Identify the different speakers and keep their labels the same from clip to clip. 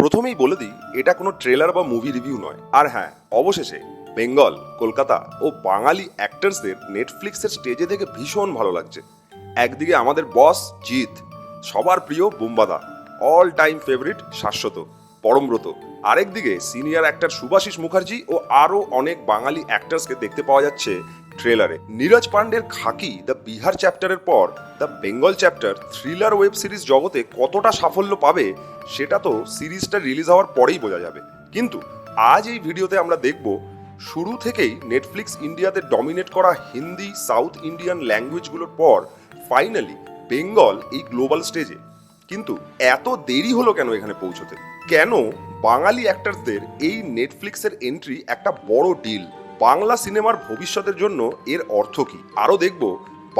Speaker 1: প্রথমেই বলে দিই, এটা কোনো ট্রেলার বা মুভি রিভিউ নয়। আর হ্যাঁ অবশেষে বেঙ্গল, কলকাতা ও বাঙালি অ্যাক্টার্সদের নেটফ্লিক্সের স্টেজে দেখে ভীষণ ভালো লাগছে। একদিকে আমাদের বস জিৎ, সবার প্রিয় বুম্বাদা all time favourite Saswata, Parambrata. আরেকদিকে সিনিয়র অ্যাক্টর সুভাষিস মুখার্জি ও আরও অনেক বাঙালি অ্যাক্টার্সকে দেখতে পাওয়া যাচ্ছে ট্রেলারে। নীরজ পান্ডের খাকি দ্য বিহার চ্যাপ্টারের পর the Bengal chapter thriller web series জগতে কতটা সাফল্য পাবে, সেটা তো সিরিজটা রিলিজ হওয়ার পরেই বোঝা যাবে। কিন্তু আজ এই ভিডিওতে আমরা দেখব, শুরু থেকেই নেটফ্লিক্স ইন্ডিয়াতে ডমিনেট করা হিন্দি সাউথ ইন্ডিয়ান ল্যাঙ্গুয়েজগুলোর পর ফাইনালি বেঙ্গল এই গ্লোবাল স্টেজে কিন্তু এত দেরি হলো কেন এখানে পৌঁছতে? কেন বাঙালি অ্যাক্টারদের এই নেটফ্লিক্সের এন্ট্রি একটা বড় ডিল বাংলা সিনেমার ভবিষ্যতের জন্য এর অর্থ কি? আরও দেখব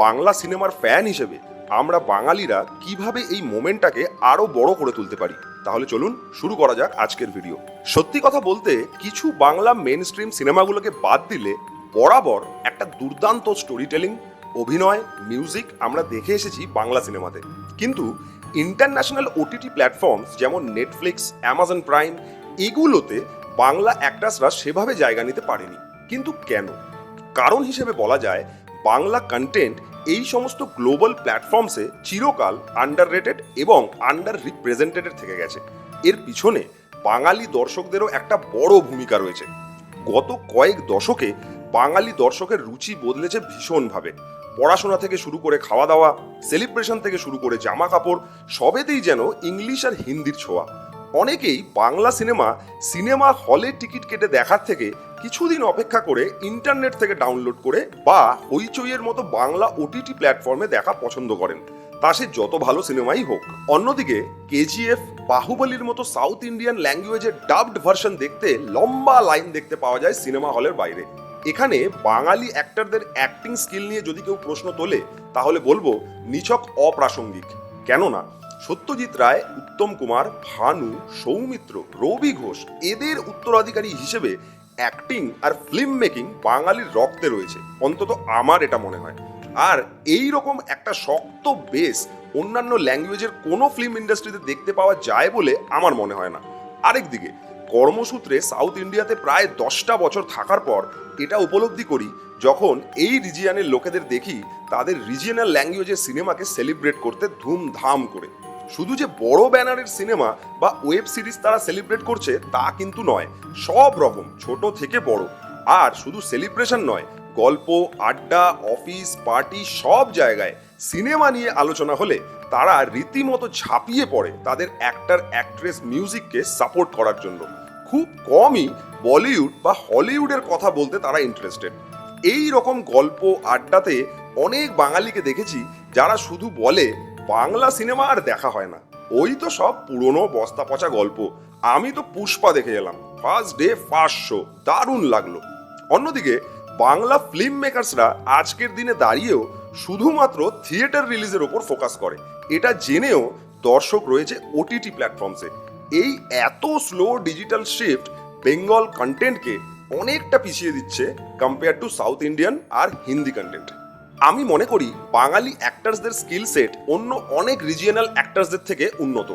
Speaker 1: বাংলা সিনেমার ফ্যান হিসেবে আমরা বাঙালিরা কীভাবে এই মোমেন্টটাকে আরও বড় করে তুলতে পারি? তাহলে চলুন শুরু করা যাক আজকের ভিডিও সত্যি কথা বলতে, কিছু বাংলা মেন স্ট্রিম সিনেমাগুলোকে বাদ দিলে বরাবর একটা দুর্দান্ত স্টোরি টেলিং অভিনয় মিউজিক আমরা দেখে এসেছি বাংলা সিনেমাতে। কিন্তু ইন্টারন্যাশনাল ওটিটি প্ল্যাটফর্মস যেমন নেটফ্লিক্স অ্যামাজন প্রাইম এগুলোতে বাংলা অ্যাক্টার্সরা সেভাবে জায়গা নিতে পারেনি। কিন্তু কেন? কারণ হিসেবে বলা যায়, বাংলা কন্টেন্ট এই সমস্ত গ্লোবাল প্ল্যাটফর্মসে চিরকাল আন্ডার রেটেড এবং আন্ডার রিপ্রেজেন্টেডেড থেকে গেছে। এর পিছনে বাঙালি দর্শকদেরও একটা বড় ভূমিকা রয়েছে। গত কয়েক দশকে বাঙালি দর্শকের রুচি বদলেছে ভীষণভাবে। পড়াশোনা থেকে শুরু করে খাওয়া দাওয়া সেলিব্রেশন থেকে শুরু করে জামা কাপড় সবেতেই যেন ইংলিশ আর হিন্দির ছোঁয়া। অনেকেই বাংলা সিনেমা সিনেমা হলে টিকিট কেটে দেখার থেকে কিছুদিন অপেক্ষা করে ইন্টারনেট থেকে ডাউনলোড করে বা হইচইয়ের মতো বাংলা ওটিটি প্ল্যাটফর্মে দেখা পছন্দ করেন। তা সে যত ভালো সিনেমাই হোক। অন্যদিকে কেজিএফ বাহুবলীর মতো সাউথ ইন্ডিয়ান ল্যাঙ্গুয়েজের ডাবড ভার্সন দেখতে লম্বা লাইন দেখতে পাওয়া যায় সিনেমা হলের বাইরে। এখানে বাঙালি অ্যাক্টরদের অ্যাক্টিং স্কিল নিয়ে যদি কেউ প্রশ্ন তোলে, তাহলে বলব নিছক অপ্রাসঙ্গিক। কেননা সত্যজিৎ রায়, উত্তম কুমার, ভানু, সৌমিত্র, রবি ঘোষ এদের উত্তরাধিকারী হিসেবে অ্যাক্টিং আর ফিল্ম মেকিং বাঙালির রক্তে রয়েছে। অন্তত আমার এটা মনে হয়। আর এই রকম একটা শক্ত বেস অন্যান্য ল্যাঙ্গুয়েজের কোনো ফিল্ম ইন্ডাস্ট্রিতে দেখতে পাওয়া যায় বলে আমার মনে হয় না। আরেকদিকে কর্মসূত্রে সাউথ ইন্ডিয়াতে প্রায় দশটা বছর থাকার পর এটা উপলব্ধি করি, যখন এই রিজিয়ানের লোকেদের দেখি, তাদের রিজিয়নাল ল্যাঙ্গুয়েজের সিনেমাকে সেলিব্রেট করতে ধুমধাম করে। শুধু যে বড় ব্যানারের সিনেমা বা ওয়েব সিরিজ তারা সেলিব্রেট করছে তা কিন্তু নয়, সব রকম, ছোট থেকে বড়। আর শুধু সেলিব্রেশন নয়, গল্প, আড্ডা, অফিস, পার্টি, সব জায়গায় সিনেমা নিয়ে আলোচনা হলে তারা রীতিমতো ঝাঁপিয়ে পড়ে তাদের অ্যাক্টার, অ্যাক্ট্রেস মিউজিককে সাপোর্ট করার জন্য। খুব কমই বলিউড বা হলিউডের কথা বলতে তারা ইন্টারেস্টেড। এই রকম গল্প, আড্ডাতে অনেক বাঙালিকে দেখেছি যারা শুধু বলে বাংলা সিনেমা আর দেখা হয় না। ওই তো সব পুরনো বস্তা পচা গল্প। আমি তো পুষ্পা দেখে এলাম। ফার্স্ট ডে ফার্স্ট শো দারুণ লাগল। অন্যদিকে, বাংলা ফিল্ম মেকার্সরা আজকের দিনে দাঁড়িয়েও শুধুমাত্র থিয়েটার রিলিজের ওপর ফোকাস করে। এটা জেনেও দর্শক রয়েছে ওটিটি প্ল্যাটফর্মসে এই এত স্লো ডিজিটাল শিফট বেঙ্গল কন্টেন্টকে অনেকটা পিছিয়ে দিচ্ছে কম্পেয়ার টু সাউথ ইন্ডিয়ান আর হিন্দি কন্টেন্ট আমি মনে করি বাঙালি অ্যাক্টার্সদের স্কিল সেট অন্য অনেক রিজিয়নাল অ্যাক্টার্সদের থেকে উন্নত।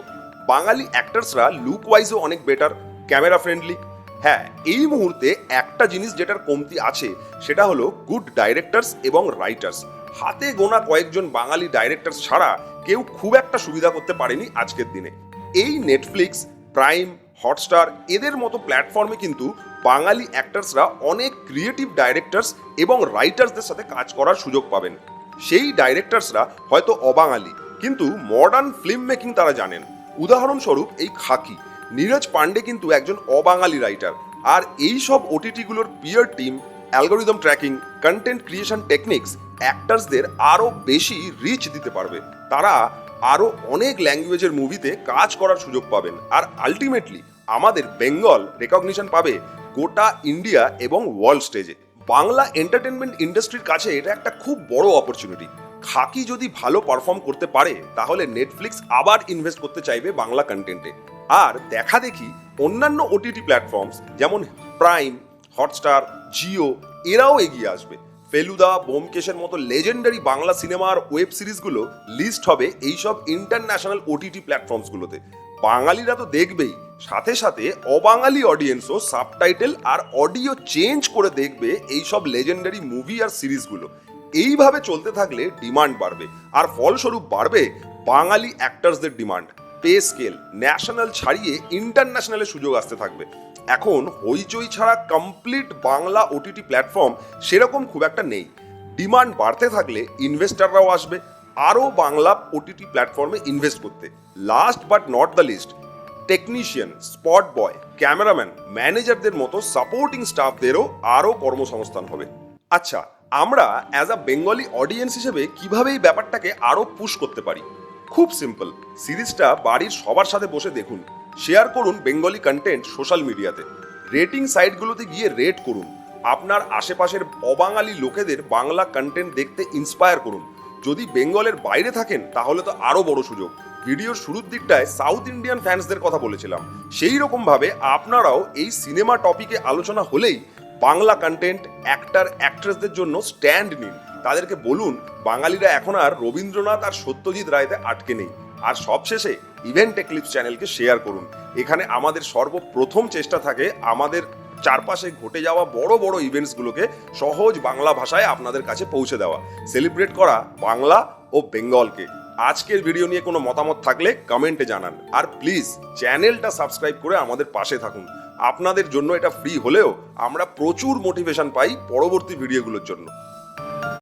Speaker 1: বাঙালি অ্যাক্টার্সরা লুক ওয়াইজও অনেক বেটার ক্যামেরা ফ্রেন্ডলি হ্যাঁ এই মুহূর্তে একটা জিনিস যেটার কমতি আছে, সেটা হলো গুড ডাইরেক্টরস এবং রাইটার্স হাতে গোনা কয়েকজন বাঙালি ডাইরেক্টরস ছাড়া কেউ খুব একটা সুবিধা করতে পারেনি আজকের দিনে। এই নেটফ্লিক্স প্রাইম হটস্টার এদের মতো প্ল্যাটফর্মে কিন্তু বাঙালি অ্যাক্টার্সরা অনেক ক্রিয়েটিভ ডাইরেক্টরস এবং রাইটার্সদের সাথে কাজ করার সুযোগ পাবেন। সেই ডাইরেক্টরসরা হয়তো অবাঙালি, কিন্তু মডার্ন ফিল্ম মেকিং তারা জানেন। উদাহরণস্বরূপ এই খাকি, নীরজ পান্ডে কিন্তু একজন অবাঙালি রাইটার আর এই সব ওটিটিগুলোর peer team algorithm tracking content creation techniques অ্যাক্টার্সদের আরও বেশি রিচ দিতে পারবে। তারা আরও অনেক ল্যাঙ্গুয়েজের মুভিতে কাজ করার সুযোগ পাবেন। আর আলটিমেটলি আমাদের বেঙ্গল রেকগনিশন পাবে গোটা ইন্ডিয়া এবং ওয়ার্ল্ড স্টেজে বাংলা এন্টারটেনমেন্ট ইন্ডাস্ট্রির কাছে এটা একটা খুব বড় অপরচুনিটি খাকি যদি ভালো পারফর্ম করতে পারে, তাহলে নেটফ্লিক্স আবার ইনভেস্ট করতে চাইবে বাংলা কন্টেন্টে আর দেখা দেখি অন্যান্য ওটিটি প্ল্যাটফর্মস যেমন প্রাইম হটস্টার জিও এরাও এগিয়ে আসবে। ফেলুদা বোমকেশের মতো লেজেন্ডারি বাংলা সিনেমার ওয়েব সিরিজগুলো লিস্ট হবে এইসব ইন্টারন্যাশনাল ওটিটি প্ল্যাটফর্মসগুলোতে বাঙালিরা তো দেখবেই। সাথে সাথে অবাঙালি অডিয়েন্সও সাবটাইটেল আর অডিও চেঞ্জ করে দেখবে এই সব লেজেন্ডারি মুভি আর সিরিজগুলো এইভাবে চলতে থাকলে ডিমান্ড বাড়বে। আর ফলস্বরূপ বাড়বে বাঙালি অ্যাক্টার্সদের ডিমান্ড পে স্কেল ন্যাশনাল ছাড়িয়ে ইন্টারন্যাশনালে সুযোগ আসতে থাকবে। এখন হইচই ছাড়া কমপ্লিট বাংলা ওটিটি প্ল্যাটফর্ম সেরকম খুব একটা নেই। ডিমান্ড বাড়তে থাকলে ইনভেস্টাররাও আসবে, আরও বাংলা ওটিটি প্ল্যাটফর্মে ইনভেস্ট করতে। Last but not the least technician spot boy cameraman ম্যানেজারদের মতো সাপোর্টিং স্টাফদেরও আরও কর্মসংস্থান হবে। আচ্ছা আমরা অ্যাজ আ বেঙ্গলি অডিয়েন্স হিসেবে কীভাবে এই ব্যাপারটাকে আরও পুশ করতে পারি? খুব সিম্পল সিরিজটা বাড়ির সবার সাথে বসে দেখুন। শেয়ার করুন বেঙ্গলি কন্টেন্ট সোশ্যাল মিডিয়াতে রেটিং সাইটগুলোতে গিয়ে রেট করুন। আপনার আশেপাশের অবাঙালি লোকেদের বাংলা কন্টেন্ট দেখতে ইন্সপায়ার করুন। যদি বেঙ্গলের বাইরে থাকেন, তাহলে তো আরও বড় সুযোগ। ভিডিওর শুরুর দিকটায় সাউথ ইন্ডিয়ান ফ্যান্সদের কথা বলেছিলাম। সেই রকমভাবে আপনারাও এই সিনেমা টপিকে আলোচনা হলেই বাংলা কন্টেন্ট অ্যাক্টার অ্যাক্ট্রেসদের জন্য স্ট্যান্ড নিন। তাদেরকে বলুন, বাঙালিরা এখন আর রবীন্দ্রনাথ আর সত্যজিৎ রায়তে আটকে নেই। আর সবশেষে ইভেন্ট এক্লিপস চ্যানেলকে শেয়ার করুন। এখানে আমাদের সর্বপ্রথম চেষ্টা থাকে আমাদের চারপাশে ঘটে যাওয়া বড় বড় ইভেন্টসগুলোকে সহজ বাংলা ভাষায় আপনাদের কাছে পৌঁছে দেওয়া। সেলিব্রেট করা বাংলা ও বেঙ্গলকে আজকের ভিডিও নিয়ে কোনো মতামত থাকলে কমেন্টে জানান। আর প্লিজ চ্যানেলটা সাবস্ক্রাইব করে আমাদের পাশে থাকুন। আপনাদের জন্য এটা ফ্রি হলেও আমরা প্রচুর মোটিভেশন পাই পরবর্তী ভিডিওগুলোর জন্য।